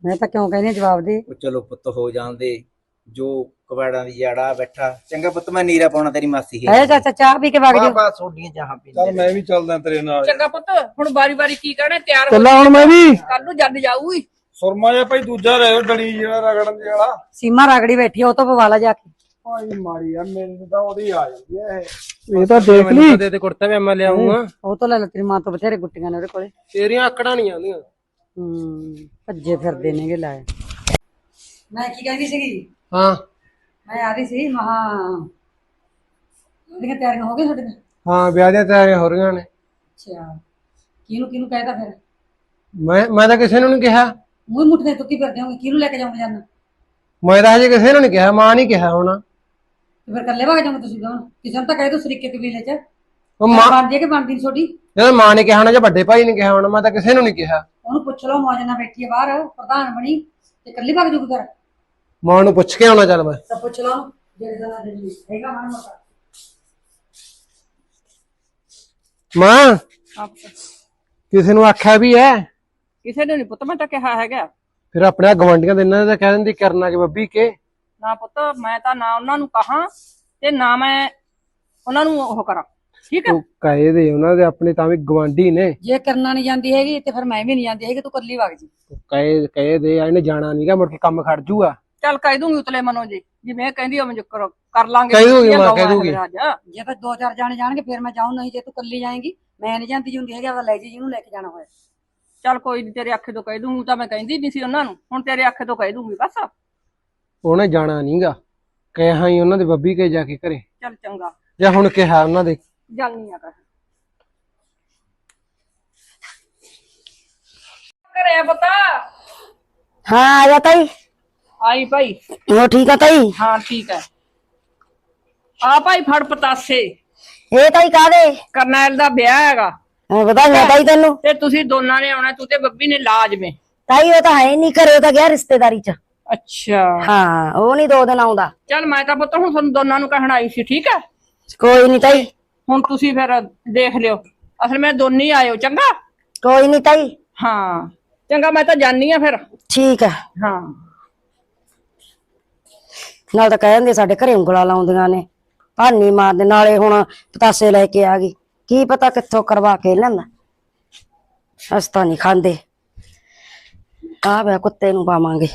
ਮੈਂ ਤਾਂ ਕਿਉਂ ਕਹਿੰਦੀ ਹਾਂ ਜਵਾਬ ਦੇ। ਉਹ ਚਲੋ ਪੁੱਤ ਹੋ ਜਾਂਦੇ। ਜੋ ਕਵਾੜਾਂ ਦੀ ਜੜਾ ਬੈਠਾ ਚੰਗਾ ਪੁੱਤ ਮੈਂ ਨੀਰਾ ਪਾਉਣਾ ਤੇਰੀ ਮਾਸੀ ਹੈ ਚਾਚਾ ਚਾਹ ਪੀ ਕੇ ਵਗ ਜਾ ਬਾ ਛੋਡੀਆਂ ਚਾਹਾਂ ਚੱਲ ਪੀਂਦੇ ਮੈਂ ਵੀ ਚੱਲਦਾ ਤੇਰੇ ਨਾਲ। ਚੰਗਾ ਪੁੱਤ ਹੁਣ ਬਾਰੀ ਬਾਰੀ ਕੀ ਕਹਿਣਾ ਤਿਆਰ ਹੋ ਚੱਲਾਂ ਹੁਣ ਮੈਂ ਵੀ। ਕੱਲ ਨੂੰ ਜੱਦ ਜਾਊਗੀ। ਸੁਰਮਾ ਜਿਹਾ ਭਾਈ ਦੂਜਾ ਰਹਿਓ ਡੜੀ ਜਿਹੜਾ ਰਗੜਨ ਜਿਹੜਾ ਸੀਮਾ ਰਗੜੀ ਬੈਠੀ ਆ, ਉਹ ਤੋਂ ਪਵਾ ਲਾ ਜਾ ਕੇ। ਭਾਈ ਮਾਰੀ ਆ ਮੈਨੂੰ ਤਾਂ ਉਹਦੀ ਆ ਜਾਂਦੀ ਆ ਇਹ। ਇਹ ਤਾਂ ਦੇਖ ਲਈ। ਦੇ ਤੇ ਕੁੜਤਾ ਵੀ ਮੈਂ ਲਿਆਉਂਗਾ ਉਹ ਤੋਂ ਲੈ ਲੈ ਤੇਰੀ ਮਾਂ ਤੋਂ ਬਥੇਰੇ ਗੁੱਟੀਆਂ ਨੇ ਉਹਦੇ ਕੋਲੇ। ਤੇਰੀਆਂ ਆਕੜਾਂ ਨਹੀਂ ਆਉਂਦੀਆਂ। ਹੂੰ ਭੱਜੇ ਫਿਰਦੇ ਨੇਗੇ ਲਾਏ ਮੈਂ ਕੀ ਕਹਿੰਦੀ ਸੀਗੀ? ਹਾਂ। ਮੈਂ ਆ ਰਹੀ ਸੀ ਮਹਾ ਉਹਦੀਆਂ ਤਿਆਰੀਆਂ ਹੋ ਗਈਆਂ ਤੁਹਾਡੀਆਂ? ਹਾਂ ਵਿਆਹ ਦੀਆਂ ਤਿਆਰੀਆਂ ਹੋ ਰਹੀਆਂ ਨੇ। ਅੱਛਾ। ਕਿਹਨੂੰ ਕਿਹਨੂੰ ਕਹਿਦਾ ਫਿਰ? ਮੈਂ ਮੈਂ ਤਾਂ ਕਿਸੇ ਨੂੰ ਨਹੀਂ ਕਿਹਾ। ਮੂੰਹ ਮੁੱਠਦੇ ਤੁੱਕੀ ਫਿਰਦੇ ਹੋਗੇ ਕਿਹਨੂੰ ਲੈ ਕੇ ਜਾਓਗੇ ਜਾਨ ਮੈਂ ਤਾਂ ਹਜੇ ਕਿਸੇ ਨੂੰ ਨਹੀਂ ਕਿਹਾ ਮਾਂ ਨਹੀਂ ਕਿਹਾ ਹੁਣ। ਤੇ ਫਿਰ ਕੱਲੇ ਵਗ ਜਾਓਗੇ ਤੁਸੀਂ ਦੋਨੋਂ ਕਿਸੇ ਨੂੰ ਤਾਂ ਕਹਿ ਦੋ ਸਰੀਕੇ ਕਬੀਲੇ ਚ। ਉਹ ਮਾਂ ਬਣ ਜੇ ਕਿ ਬਣਦੀ ਤੁਹਾਡੀ? ਜਦੋਂ ਮਾਂ ਨੇ ਕਿਹਾ ਹੋਣਾ ਜਾਂ ਵੱਡੇ ਭਾਈ ਨੇ ਕਿਹਾ ਹੋਣਾ ਮੈਂ ਤਾਂ ਕਿਸੇ ਨੂੰ ਨਹੀਂ ਕਿਹਾ। ਉਹਨੂੰ ਪੁੱਛ ਲਓ ਮੌਜ ਨਾਲ ਬੈਠੀ ਹੈ ਬਾਹਰ ਪ੍ਰਧਾਨ ਬਣੀ। ਤੇ ਜੂਗੀ ਮਾਂ ਨੂੰ ਪੁੱਛ ਕੇ ਆਉਣਾ ਚੱਲ ਮੈਂ। ਤਾਂ ਪੁੱਛ ਲਓ ਉਹਨੂੰ, ਜਿਹੜੇ ਦਾ ਦੇ ਲਈ ਹੈਗਾ ਮਨ ਮਤਾ ਮਾਂ ਕਿਸੇ ਨੂੰ ਆਖਿਆ ਵੀ ਹੈ? ਕਿਸੇ ਨੇ ਨਹੀਂ ਪੁੱਤ ਮੈਂ ਤਾਂ ਕਿਹਾ ਹੈਗਾ। ਫਿਰ ਆਪਣੇ ਗਵਾਂਡੀਆਂ ਦੇ ਇਹਨਾਂ ਦੇ ਕਹਿ ਦਿੰਦੀ ਕਰਨਾ ਕਿ ਬੱਬੀ ਕੇ? ਨਾ ਪੁੱਤ ਮੈਂ ਤਾਂ ਨਾ ਉਹਨਾਂ ਨੂੰ ਕਹਾ ਤੇ ਨਾ ਮੈਂ ਉਹਨਾਂ ਨੂੰ ਉਹ ਕਰਾਂ। ਠੀਕ ਹੈ ਤੂੰ ਕਹੇ ਦੇ ਉਹਨਾਂ ਦੇ ਆਪਣੇ ਤਾਂ ਵੀ ਗਵਾਂਡੀ ਨੇ। ਜੇ ਕਰਨਾ ਨਹੀਂ ਜਾਂਦੀ ਹੈਗੀ ਤੇ ਫਿਰ ਮੈਂ ਵੀ ਨਹੀਂ ਜਾਂਦੀ ਹੈਗੀ ਤੂੰ ਕੱਲੀ ਵਗ ਜੀ। ਕਹੇ ਕਹੇ ਦੇ ਇਹਨੇ ਜਾਣਾ ਨਹੀਂਗਾ ਮੁੜ ਕੇ ਕੰਮ ਖੜ ਜੂਗਾ। ਚੱਲ ਕਹਿ ਦੂੰਗੀ ਉਤਲੇ ਮਨੋ ਜੀ ਜਿਵੇਂ ਕਹਿੰਦੀ ਉਹ ਕਰ ਕਰ ਲਾਂਗੇ। ਕਹਿ ਦੂੰਗੀ ਮਾਂ, ਕਹਿ ਦੂੰਗੀ। ਅੱਜ। ਜੇ ਫਿਰ ਦੋ ਚਾਰ ਜਾਣੇ ਜਾਣਗੇ ਫਿਰ ਮੈਂ ਜਾਊਂ ਨਹੀਂ ਜੇ ਤੂੰ ਕੱਲੀ ਜਾਏਂਗੀ ਮੈਂ ਨਹੀਂ ਜਾਂਦੀ ਜੁੰਦੀ ਹੈਗੀ ਲੈ ਜੀ ਜਿਹਨੂੰ ਲੈ ਕੇ ਜਾਣਾ ਹੋਇਆ। ਚੱਲ ਕੋਈ ਨਹੀਂ ਤੇਰੇ ਅੱਖੇ ਤੋਂ ਕਹਿ ਦੂੰਗੀ ਤਾਂ ਮੈਂ ਕਹਿੰਦੀ ਨਹੀਂ ਸੀ ਉਹਨਾਂ ਨੂੰ ਹੁਣ ਤੇਰੇ ਅੱਖੇ ਤੋਂ ਕਹਿ ਦੂੰਗੀ ਬਸ। ਉਹਨੇ ਜਾਣਾ ਨਹੀਂਗਾ ਕਿਹਾ ਹੀ ਉਹਨਾਂ ਦੇ ਬੱਬੀ ਕੇ ਜਾ ਕੇ ਘਰੇ। ਚੱਲ ਚੰਗਾ। ਜਾਂ ਹੁਣ ਕਿਹਾ ਉਹਨਾਂ ਦੇ। ਜਾਨੀ ਆ ਕਰ ਕਰੇ ਪਤਾ? ਹਾਂ ਆ ਜਾ ਤਾਈ। ਆਈ ਭਾਈ। ਉਹ ਠੀਕ ਆ ਤਾਈ? ਹਾਂ ਠੀਕ ਹੈ ਆ ਭਾਈ ਫੜ ਪਤਾਸੇ। ਇਹ ਤਾਈ ਕਾਦੇ ਕਰਨੈਲ ਦਾ ਵਿਆਹ ਹੈਗਾ। ਵਧਾਈਆਂ ਤਾਈ ਤੈਨੂੰ। ਤੇ ਤੁਸੀਂ ਦੋਨਾਂ ਨੇ ਆਉਣਾ ਤੂੰ ਤੇ ਬੱਬੀ ਨੇ ਲਾਜ਼ਮੇ ਤਾਈ ਉਹ ਤਾਂ ਹੈ ਨਹੀਂ ਘਰੇ ਉਹ ਤਾਂ ਗਿਆ ਰਿਸ਼ਤੇਦਾਰੀ ਚ। ਅੱਛਾ। ਹਾਂ ਉਹ ਨਹੀਂ ਦੋ ਦਿਨ ਆਉਂਦਾ। ਚੱਲ ਮੈਂ ਤਾਂ ਪੁੱਤ ਹੁਣ ਤੁਹਾਨੂੰ ਦੋਨਾਂ ਨੂੰ ਕਹਿਣ ਆਈ ਸੀ ਠੀਕ ਹੈ ਕੋਈ ਨਹੀਂ ਤਾਈ। ਹੁਣ ਤੁਸੀਂ ਫਿਰ ਦੇਖ ਲਿਓ। ਅਸਲ ਮੈਂ ਦੋਨੇ ਹੀ ਆਇਓ ਚੰਗਾ? ਕੋਈ ਨਹੀਂ ਤਾਈ। ਹਾਂ ਚੰਗਾ ਮੈਂ ਤਾਂ ਜਾਣੀ ਆ ਫਿਰ। ਠੀਕ ਆ। ਹਾਂ। ਨਾਲ ਤਾਂ ਕਹਿ ਦਿੰਦੇ ਸਾਡੇ ਘਰੇ ਉਂਗਲਾਂ ਲਾਉਂਦੀਆਂ ਨੇ। ਭਾਨੀ ਮਾਰਦੇ ਨਾਲੇ ਹੁਣ ਪਤਾਸੇ ਲੈ ਕੇ ਆ ਗਈ। ਕੀ ਪਤਾ ਕਿੱਥੋਂ ਕਰਵਾ ਕੇ ਲੈਂਦਾ ਅਸਤਾ ਨਹੀਂ ਖਾਂਦੇ। ਆ ਵੇ ਕੁੱਤੇ ਨੂੰ ਪਾਵਾਂਗੇ।